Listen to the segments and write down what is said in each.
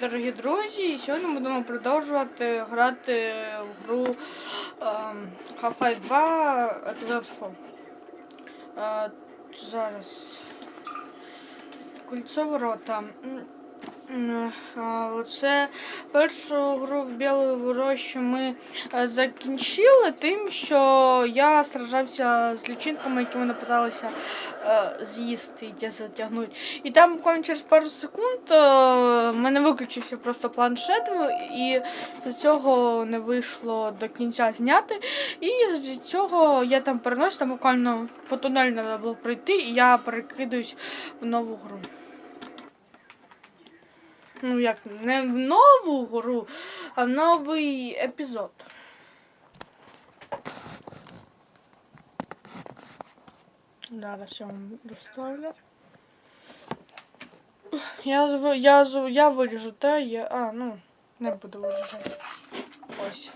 Дорогі друзі, і сьогодні будемо продовжувати грати в гру ем, Half-Life 2 Episode 4. Е, зараз. Кольцо ворота. Це першу гру в Білої ворощі ми е, закінчили тим, що я сражався з лічинками, які мене питалися е, з'їсти і затягнути. І там буквально через пару секунд е, в мене виключився просто планшет, і з цього не вийшло до кінця зняти. І з цього я там переносив, там буквально по тунелю треба було пройти, і я перекидаюсь в нову гру. Ну як, не в нову гру, а в новий епізод. Зараз я вам доставлю. Я, я, я виріжу те, я. А, ну, не буду виріжати. Ось.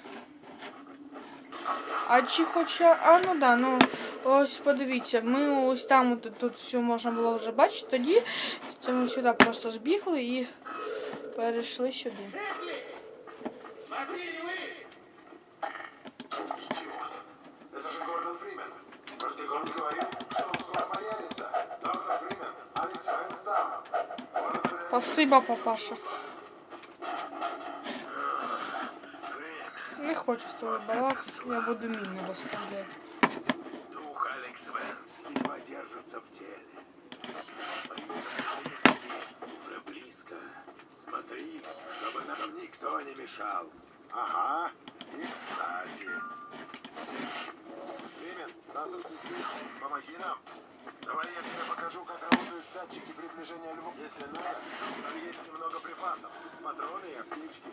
А чи хоча. А, ну да, ну ось подивіться, ми ось там тут все можна було вже бачити. Тоді це ми сюди просто збігли і перейшли сюди. Спасибо, папаша. Не хочу з тобою балак, я буду міни розправляти. никто не мешал. Ага, и кстати. Фримен, раз уж ты здесь, помоги нам. Давай я тебе покажу, как работают датчики приближения львов. Если надо, там есть немного припасов. Патроны и аптечки.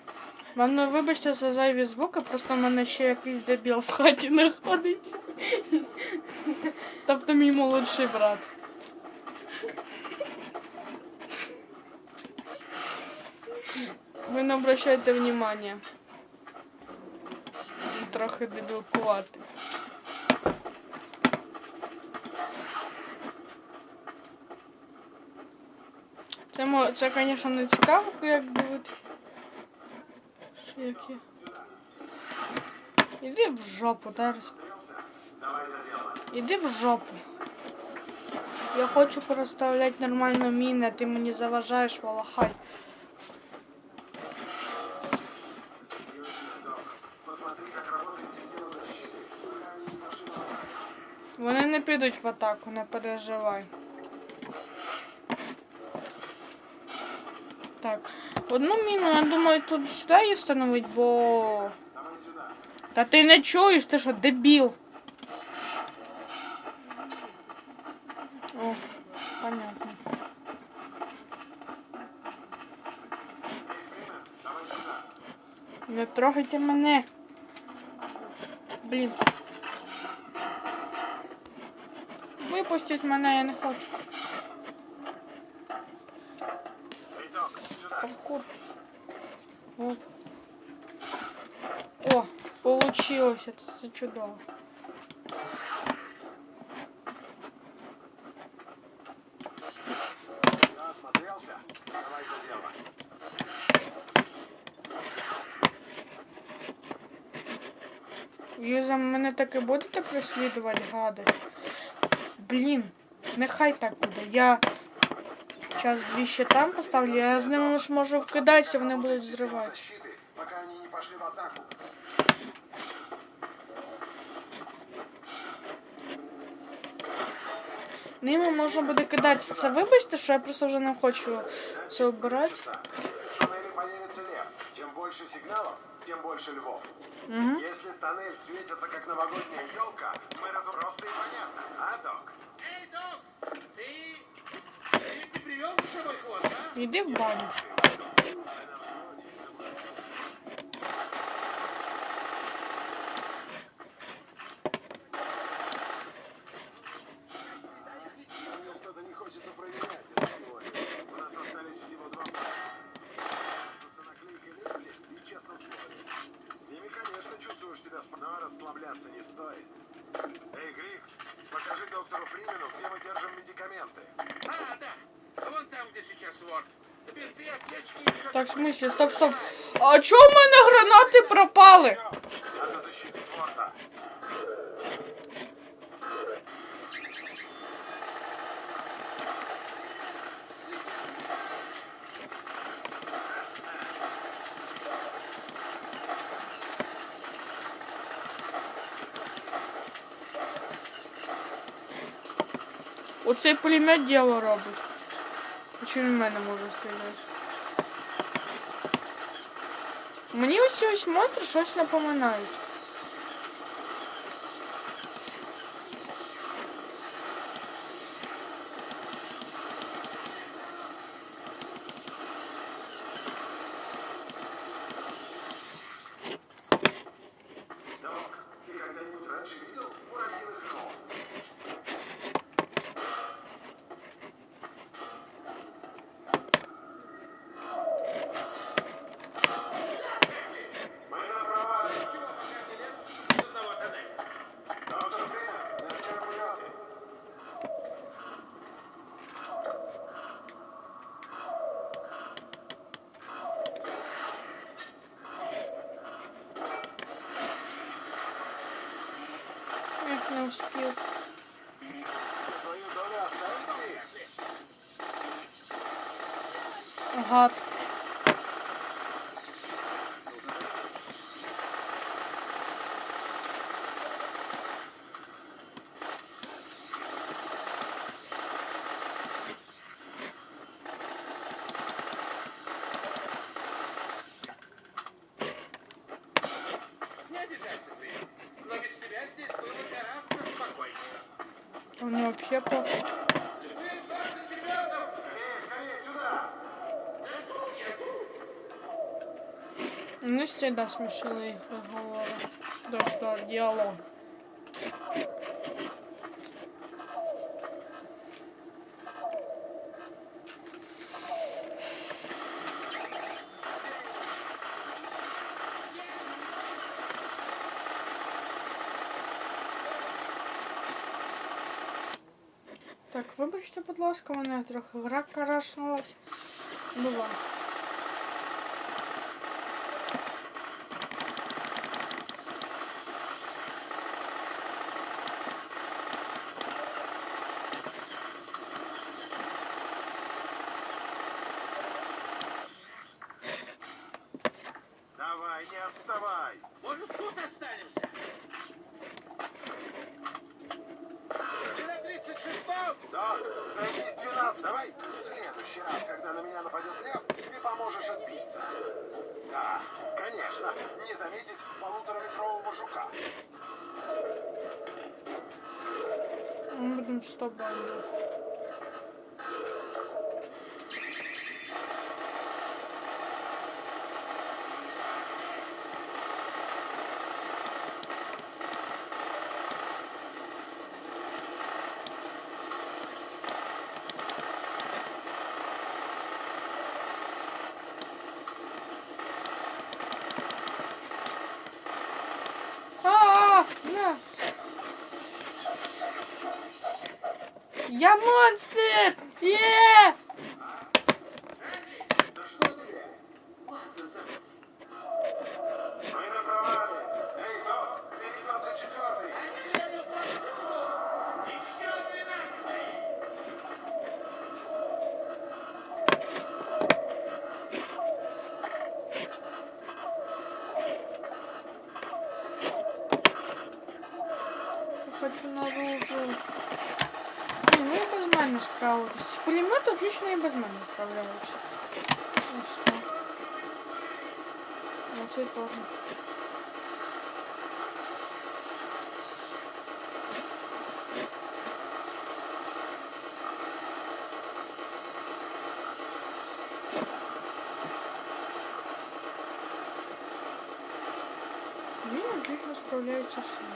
Мене вибачте за зайві звуки, просто в мене ще якийсь дебіл в хаті знаходиться. Тобто мій молодший брат. Ви не обращайте внимання. Він Трохи дебілкувати. Це, це, звісно, не цікаво, як дивитися. Що яке? Іди в жопу, Дарс. Іди в жопу. Я хочу проставляти нормально міни, а ти мені заважаєш, волохай. Не підуть в атаку, не переживай. Так, одну міну, я думаю, тут сюди її встановить, бо. Та ти не чуєш, ти що, дебіл? О, понятно. Не трогайте мене. Блін. Випустіть мене, я не хочу. Паркур. О. О, получилось. Це, це чудово. Да, осмотрелся? Давай за дело. Мене так і будете преслідувати, гади? Блін, нехай так буде. Я час дві ще там поставлю, я з ними ж можу вкидатися, вони будуть зривати. Ними можна буде кидатися. Це вибачте, що я просто вже не хочу це обирати. Чем больше сигналов, тем больше львов. Угу. Если тоннель светится, как новогодняя елка, мы раз... Іди в баню. Так, стоп, стоп. А чого в мене гранати пропали? Оцей пулемет діло робить. Чому в мене може стріляти? Мені ось ось монстри щось напоминають. Ех, не Не всегда смешные разговоры. Да, да, диалог. Так, вибачте, будь ласка, мене трохи гра карашнулась. Була. Давай в следующий раз, когда на меня нападет лев, ты поможешь отбиться. Да, конечно, не заметить полутораметрового жука. Мы будем с Теж. Він отлично справляється сам.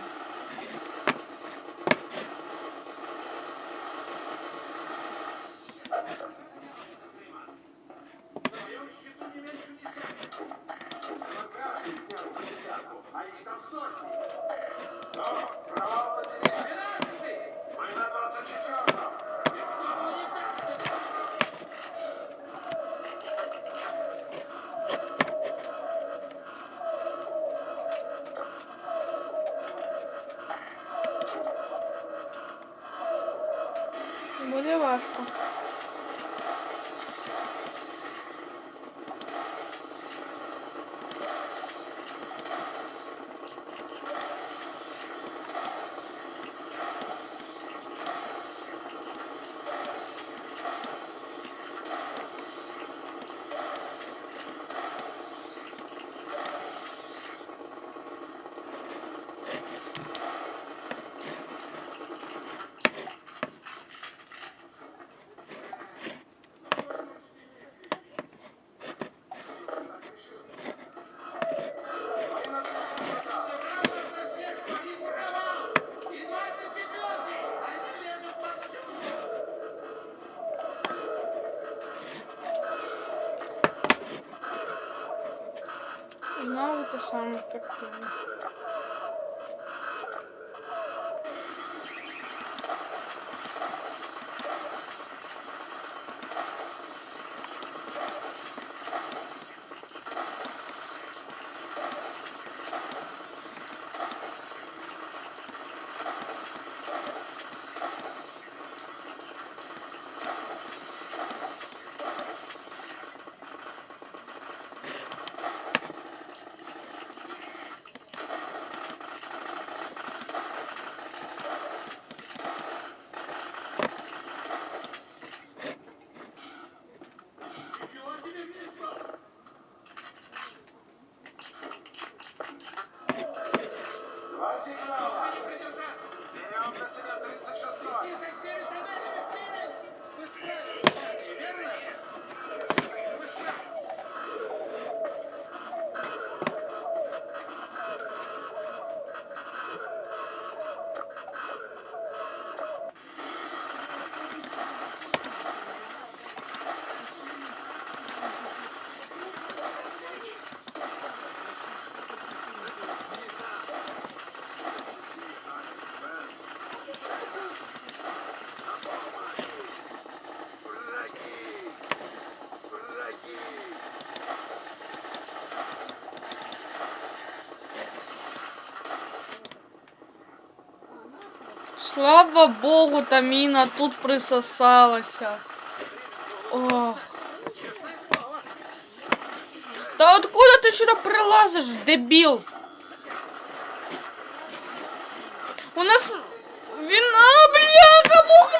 yapıyorum. Слава Богу, та міна тут присосалася. Ох. Та откуда ти сюди прилазиш, дебіл? У нас. Він. А, бляха, муха!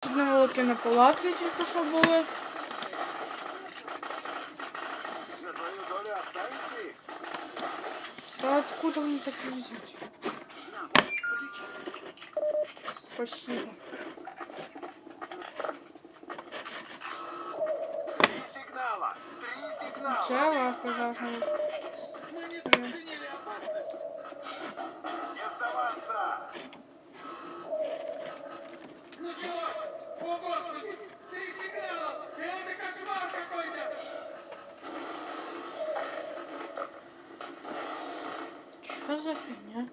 Тут невеликі неполадки тільки що були. так везет. Спасибо. Сначала, пожалуйста. Не сдаваться! Ну Началось! О, Господи! Що за фігня?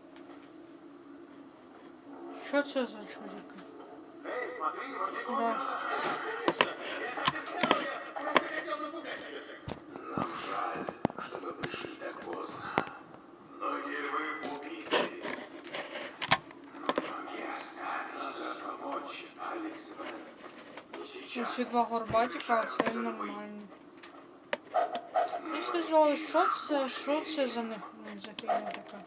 Що це за чудики? Эй, смотри, вроде Да. гонят на свет. Я так и знал, я просто хотел напугать тебя. Нам жаль, что мы пришли так поздно. Многие вы убиты. Но многие остались. Надо помочь, Алекс Вэнс. Не сейчас. Ці два горбатіка, а це нормально. І сказали, що це, що це за них за фігня така?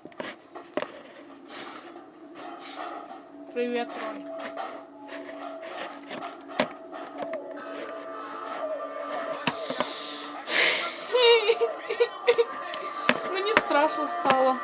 Привіт, Трой. Мені страшно стало.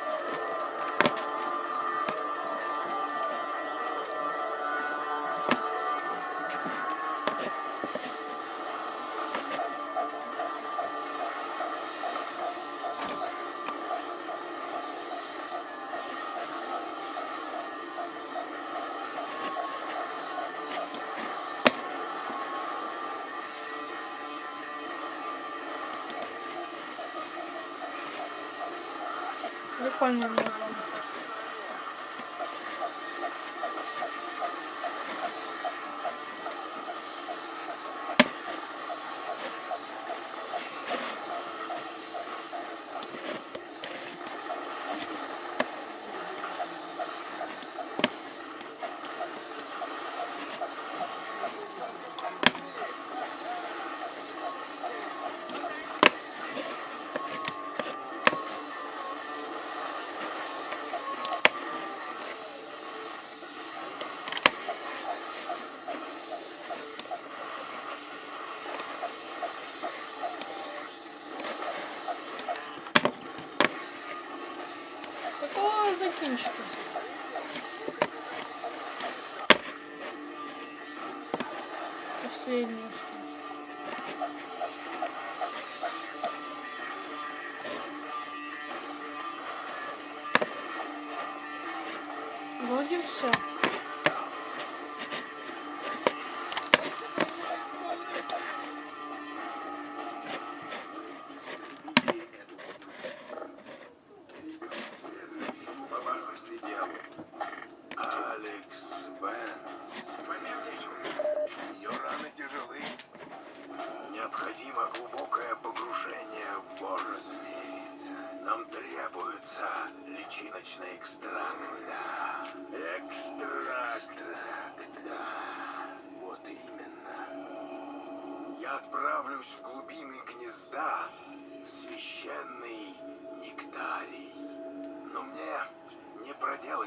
是。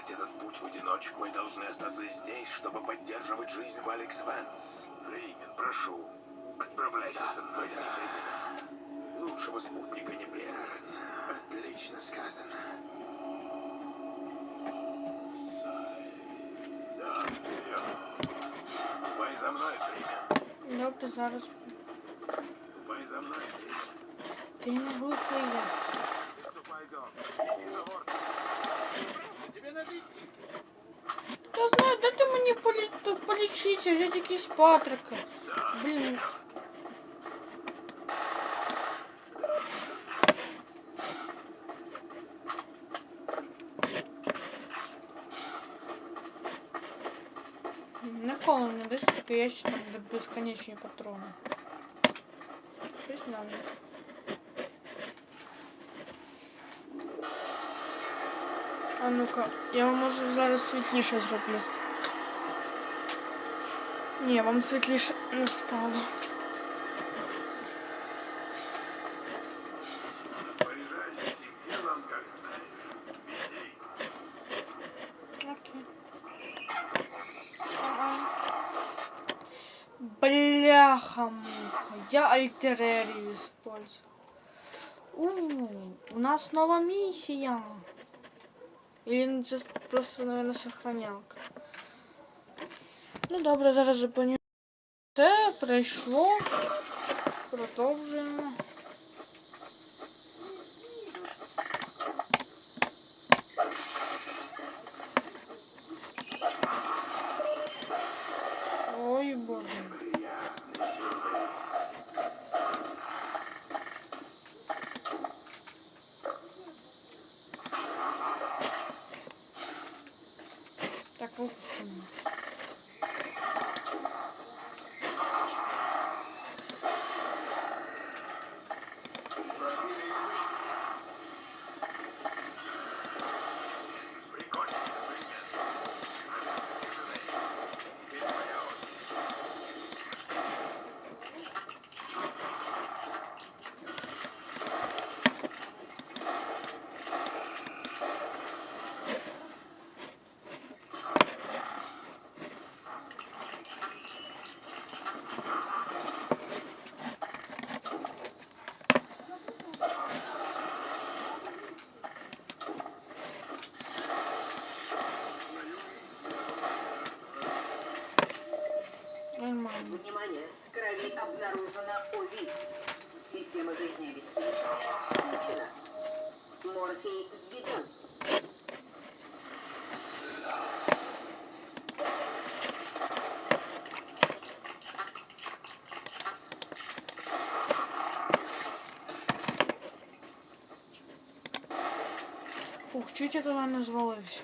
Проделать этот путь в одиночку. Мы должны остаться здесь, чтобы поддерживать жизнь в Алекс Вэнс. Фреймен, прошу, отправляйся со мной. Возьми Фреймена. Лучшего спутника не придумать. Отлично сказано. Да, вперед. Ступай за мной, Фреймен. Добре, зараз. Ступай за мной, Фреймен. Ти не глупий. я. Ступай, Дон. И за борт. На тебе набить. Я знаю, дайте мені полі... тут полічитися, взяти якісь патрики. Блін. Ніколи не дайте такий ящик де безконечні патрони. Щось нам. А ну-ка, я вам може зараз світліше зроблю. Ні, вам світліше не стало. Распоряжайся всем делом, как знаешь. Веди. Окей. Бляха-муха, я альтерерию использую. У, у нас нова миссия. Или це просто, наверное, сохранялка. Ну добре, зараз зупиню. Все, прийшло. Продовжуємо. Чуть я туди не звалився.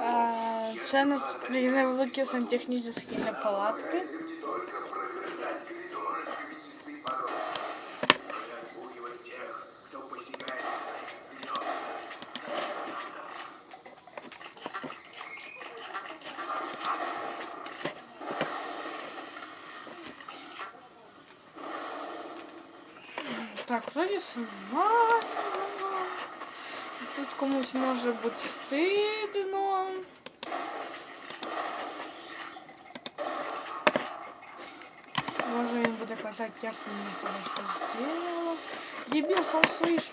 А, Це нас невеликі сантехнічні неполадки. Так, вроді все нормально. Тут комусь може бути стидно. Може він буде казати, як він хорошо зробив. Дебіл сам свої ж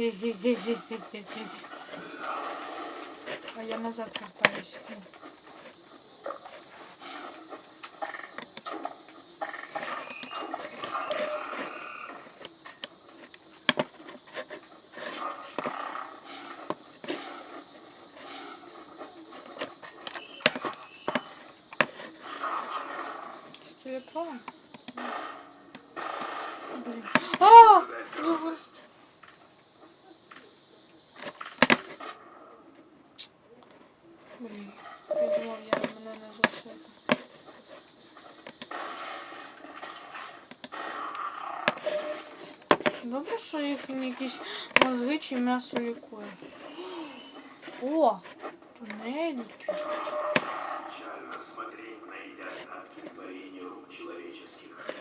А я назад вертаюсь. Ну. С телефоном? Блин. А! Боже. Блін, я думав, я мене не засуну. Добре, що їхні якісь мозги чи м'ясо лікує. О! Тунеліки. Печально смотреть на эти остатки творения рук человеческих.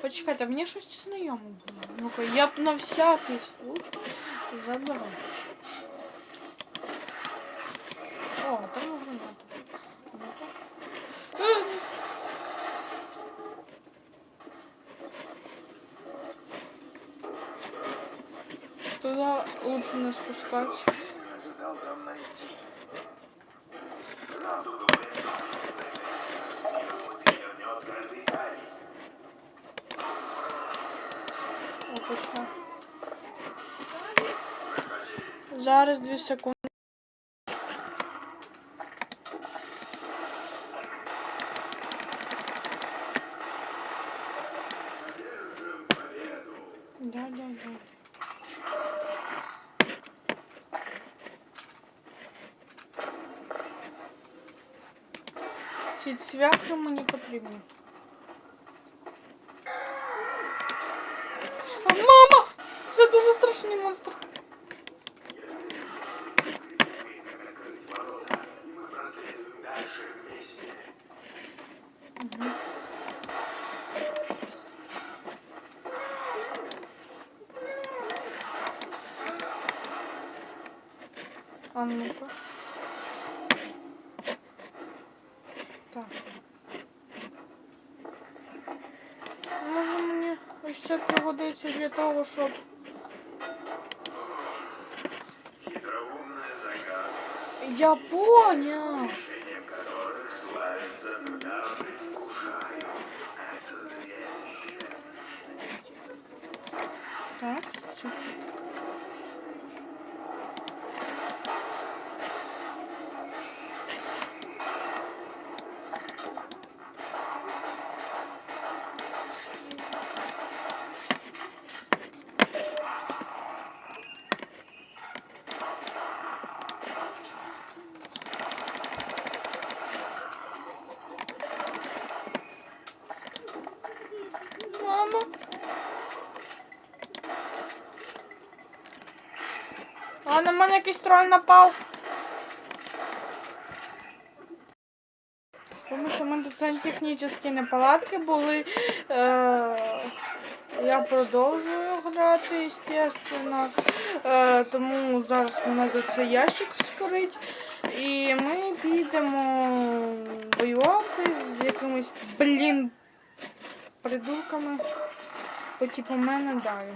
Почекайте, а мені щось це знайоме було. Ну-ка, я б на всякий случай заберу. О, там можна надо. Ну-ка. Е! Туда лучше не спускаться. Не ожидал там найти. Правду говорят, что не вернет каждый Опачно. Зараз дві секунди. Да, да, да. Ці цвяхи мені потрібні. Мама! Це дуже страшний монстр. Открыть ворота, и мы проследуем дальше вместе. А ну-ка. Так. Може мені ось це пригодиться для того, щоб. Я понял. решением которых славится Я предвкушаю это зрелище. Так, це- Мама. А на мене якийсь троль напав. Тому що в мене тут сантехнічні неполадки були. Е, я продовжую грати, звісно. Е, тому зараз мені треба цей ящик вскрити. І ми підемо воювати з якимись, блін, придурками по типу мене далі.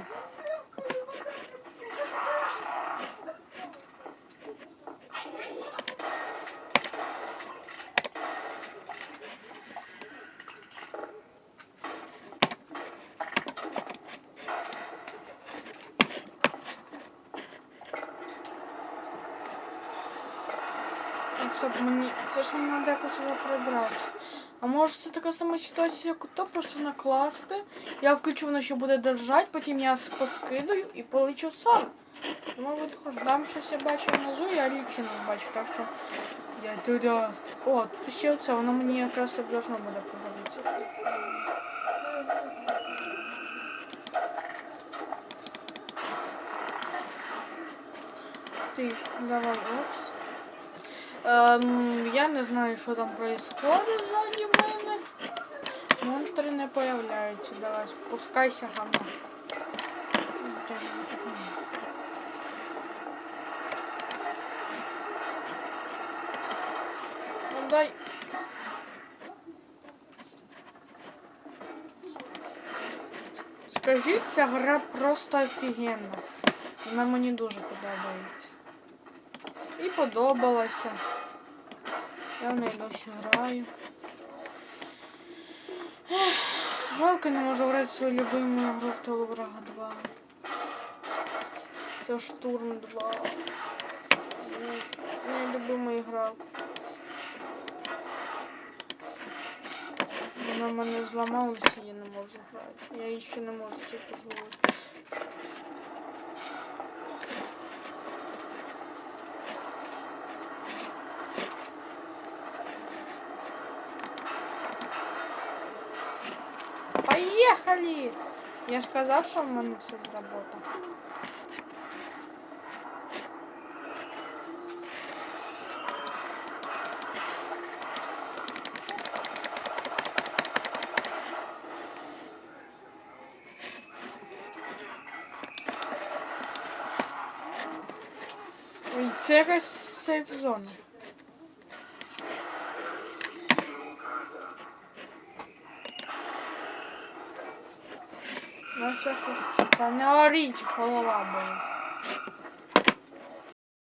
Так, щоб мені. Це ж мені прибратися. А може це така сама ситуація, як то просто накласти. Я включу, воно ще буде держати, потім я поскидаю і полечу сам. Буде хоч. Там щось я бачив внизу, я лічно не бачу, так що я туди. О, тут ще оце, воно мені якраз і должно буде пригодитися. Ти, давай, опс. Ем, я не знаю, що там происходит ззаді мене. Монстри не появляються. Давай, спускайся, гамма. Ну дай. Скажіть, ця гра просто офігенна. Вона мені дуже подобається. І подобалася. Я в неї досі граю. Жалко, не можу грати свою любиму гру в Телеврага 2. Це штурм 2. Моя любима гра. Вона в мене зламалася, я не можу грати. Я їй ще не можу це дозволити. Поїхали! Я ж казав, що в мене все зработало. Це якась сейф-зона. Ну, щось... Та не оріть, голова була.